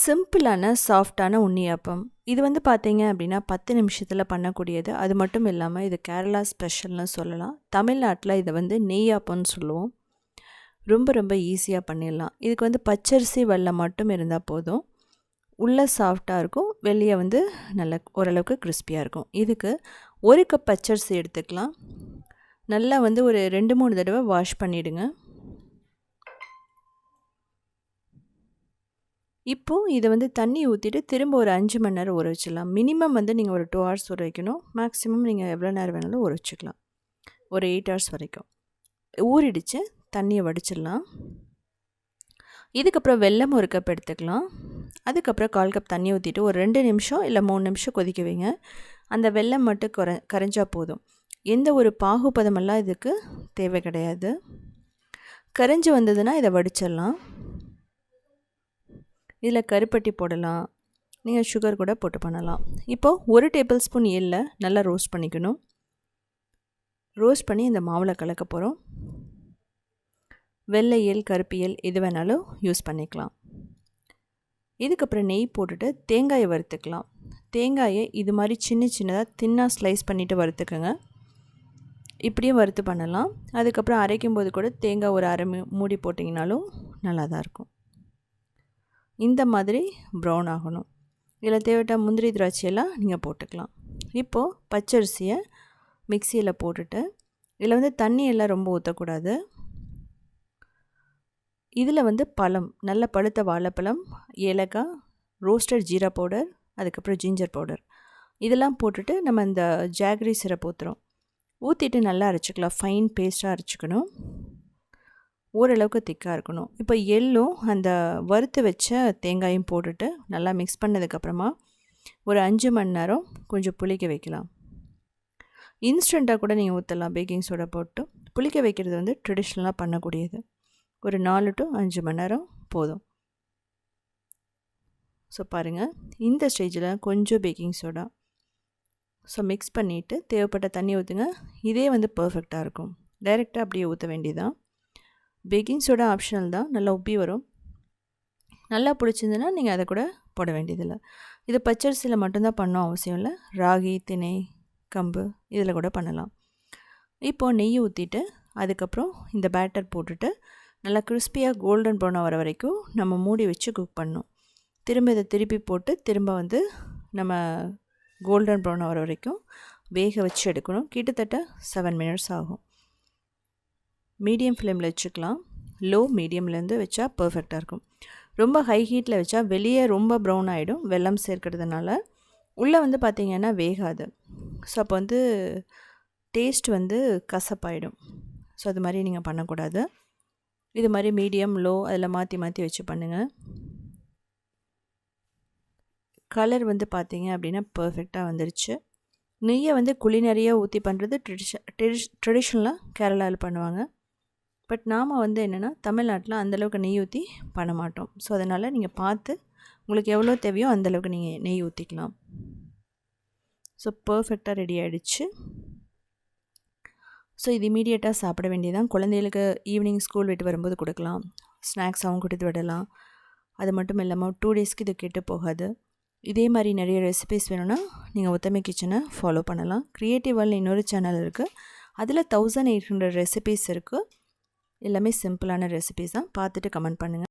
சிம்பிளான சாஃப்டான உண்ணியாப்பம் இது வந்து பார்த்தீங்க அப்படின்னா பத்து நிமிஷத்தில் பண்ணக்கூடியது. அது மட்டும் இல்லாமல் இது கேரளா ஸ்பெஷல்னு சொல்லலாம். தமிழ்நாட்டில் இதை வந்து நெய்யாப்பம்னு சொல்லுவோம். ரொம்ப ரொம்ப ஈஸியாக பண்ணிடலாம். இதுக்கு வந்து பச்சரிசி வெள்ளம் மட்டும் இருந்தால் போதும். உள்ளே சாஃப்டாக இருக்கும். வெளியே வந்து நல்ல ஓரளவுக்கு கிறிஸ்பியாக இருக்கும். இதுக்கு ஒரு கப் பச்சரிசி எடுத்துக்கலாம். நல்லா வந்து ஒரு ரெண்டு மூணு தடவை வாஷ் பண்ணிவிடுங்க இப்போது இதை வந்து தண்ணி ஊற்றிட்டு திரும்ப ஒரு அஞ்சு மணி நேரம் ஊற வச்சிடலாம். மினிமம் வந்து நீங்கள் ஒரு டூ ஹவர்ஸ் ஊற வைக்கணும். மேக்ஸிமம் நீங்கள் எவ்வளோ நேரம் வேணாலும் ஊற வச்சுக்கலாம். ஒரு எயிட் ஹவர்ஸ் வரைக்கும். ஊறிடுச்சு. தண்ணியை வடிச்சிடலாம். இதுக்கப்புறம் வெள்ளம் ஒரு கப் எடுத்துக்கலாம். அதுக்கப்புறம் கால் கப் தண்ணி ஊற்றிட்டு ஒரு ரெண்டு நிமிஷம் இல்லை மூணு நிமிஷம் கொதிக்க வைங்க. அந்த வெள்ளம் மட்டும் குற கரைஞ்சால் போதும். எந்த ஒரு பாகுபதமெல்லாம் இதுக்கு தேவை கிடையாது. கரைஞ்சி வந்ததுன்னா இதை வடிச்சிடலாம். இதில் கருப்பட்டி போடலாம். நீங்கள் சுகர் கூட போட்டு பண்ணலாம். இப்போது ஒரு டேபிள் ஸ்பூன் எல்லை நல்லா ரோஸ்ட் பண்ணிக்கணும். ரோஸ்ட் பண்ணி இந்த மாவில் கலக்க போகிறோம் வெள்ளை எல் கருப்பியல் எது வேணாலும் யூஸ் பண்ணிக்கலாம். இதுக்கப்புறம் நெய் போட்டுட்டு தேங்காயை வறுத்துக்கலாம். தேங்காயை இது மாதிரி சின்ன சின்னதாக தின்னாக ஸ்லைஸ் பண்ணிவிட்டு வறுத்துக்கோங்க. இப்படியும் வறுத்து பண்ணலாம். அதுக்கப்புறம் அரைக்கும் போது கூட தேங்காய் ஒரு அரை மூடி போட்டிங்கனாலும் நல்லா தான் இருக்கும். இந்த மாதிரி ப்ரௌன் ஆகணும். இதில் தேவைட்ட முந்திரி திராட்சையெல்லாம் நீங்கள் போட்டுக்கலாம். இப்போது பச்சரிசியை மிக்சியில் போட்டுட்டு இதில் வந்து தண்ணி எல்லாம் ரொம்ப ஊற்றக்கூடாது இதில் வந்து பழம் நல்ல பழுத்த வாழைப்பழம் ஏலக்காய் ரோஸ்டட் ஜீரா பவுடர் அதுக்கப்புறம் ஜிஞ்சர் பவுடர். இதெல்லாம் போட்டுட்டு நம்ம இந்த ஜாகரி சிரப் ஊற்றுறோம் ஊற்றிட்டு நல்லா அரைச்சிக்கலாம். ஃபைன் பேஸ்ட்டாக அரைச்சிக்கணும். ஓரளவுக்கு திக்காக இருக்கணும். இப்போ எள்ளும் அந்த வறுத்து வச்ச தேங்காயும் போட்டுட்டு நல்லா மிக்ஸ் பண்ணதுக்கப்புறமா ஒரு அஞ்சு மணி நேரம் கொஞ்சம் புளிக்க வைக்கலாம். இன்ஸ்டண்ட்டாக கூட நீங்கள் ஊற்றலாம் பேக்கிங் சோடா போட்டு புளிக்க வைக்கிறது வந்து ட்ரெடிஷ்னலாக பண்ணக்கூடியது. ஒரு நாலு டு அஞ்சு மணி நேரம் போதும். ஸோ பாருங்கள் இந்த ஸ்டேஜில் கொஞ்சம் பேக்கிங் சோடா ஸோ மிக்ஸ் பண்ணிவிட்டு தேவைப்பட்ட தண்ணி ஊற்றுங்க இதே வந்து பர்ஃபெக்டாக இருக்கும். டைரெக்டாக அப்படியே ஊற்ற வேண்டியதான் பேக்கிங் சோடா ஆப்ஷனல் தான். நல்லா உப்பி வரும். நல்லா பிடிச்சிருந்துன்னா நீங்கள் அதை கூட போட வேண்டியதில்லை. இது பச்சரிசியில் மட்டும்தான் பண்ணோம் அவசியம் இல்லை. ராகி திணை கம்பு இதில் கூட பண்ணலாம். இப்போது நெய் ஊற்றிட்டு அதுக்கப்புறம் இந்த பேட்டர் போட்டுட்டு நல்லா கிறிஸ்பியாக கோல்டன் ப்ரௌனாக வர வரைக்கும் நம்ம மூடி வச்சு குக் பண்ணணும். திரும்ப இதை திருப்பி போட்டு திரும்ப வந்து நம்ம கோல்டன் ப்ரௌன் வர வரைக்கும் வேக வச்சு எடுக்கணும். கிட்டத்தட்ட செவன் மினிட்ஸ் ஆகும். மீடியம் ஃப்ளேமில் வச்சுக்கலாம். லோ மீடியம்லேருந்து வச்சா பர்ஃபெக்டாக இருக்கும். ரொம்ப ஹை ஹீட்டில் வச்சா வெளியே ரொம்ப ப்ரௌன் ஆகிடும் வெள்ளம் சேர்க்கிறதுனால. உள்ளே வந்து பார்த்திங்கன்னா வேகாது. ஸோ அப்போ வந்து டேஸ்ட் வந்து கசப்பாயிடும். ஸோ அது மாதிரி நீங்கள் பண்ணக்கூடாது. இது மாதிரி மீடியம் லோ அதில் மாற்றி மாற்றி வச்சு பண்ணுங்கள் கலர் வந்து பார்த்தீங்க அப்படின்னா பர்ஃபெக்டாக வந்துருச்சு. நெய்யை வந்து குழி நிறைய ஊற்றி பண்ணுறது ட்ரெடிஷன் ட்ரெடிஷ்னலாக கேரளாவில் பண்ணுவாங்க. பட் நாம் வந்து என்னென்னா தமிழ்நாட்டில் அந்தளவுக்கு நெய் ஊற்றி பண்ண மாட்டோம். ஸோ அதனால் நீங்கள் பார்த்து உங்களுக்கு எவ்வளோ தேவையோ அந்தளவுக்கு நீங்கள் நெய் ஊற்றிக்கலாம் ஸோ பர்ஃபெக்டாக ரெடி ஆகிடுச்சு ஸோ இது இமீடியட்டாக சாப்பிட வேண்டியதான் குழந்தைகளுக்கு ஈவினிங் ஸ்கூல் விட்டு வரும்போது கொடுக்கலாம். ஸ்நாக்ஸாகவும் கொடுத்து விடலாம். அது மட்டும் இல்லாமல் டூ டேஸ்க்கு இது கெட்டு போகாது. இதே மாதிரி நிறைய ரெசிபிஸ் வேணும்னா நீங்கள் ஒத்தமை கிச்சனை ஃபாலோ பண்ணலாம். க்ரியேட்டிவ் வேர்ல்டு இன்னொரு சேனல் இருக்குது அதில் தௌசண்ட் எயிட் ஹண்ட்ரட் ரெசிபீஸ் இருக்குது எல்லாமே சிம்பிளான ரெசிபிஸ் தான். பார்த்துட்டு கமெண்ட் பண்ணுங்கள்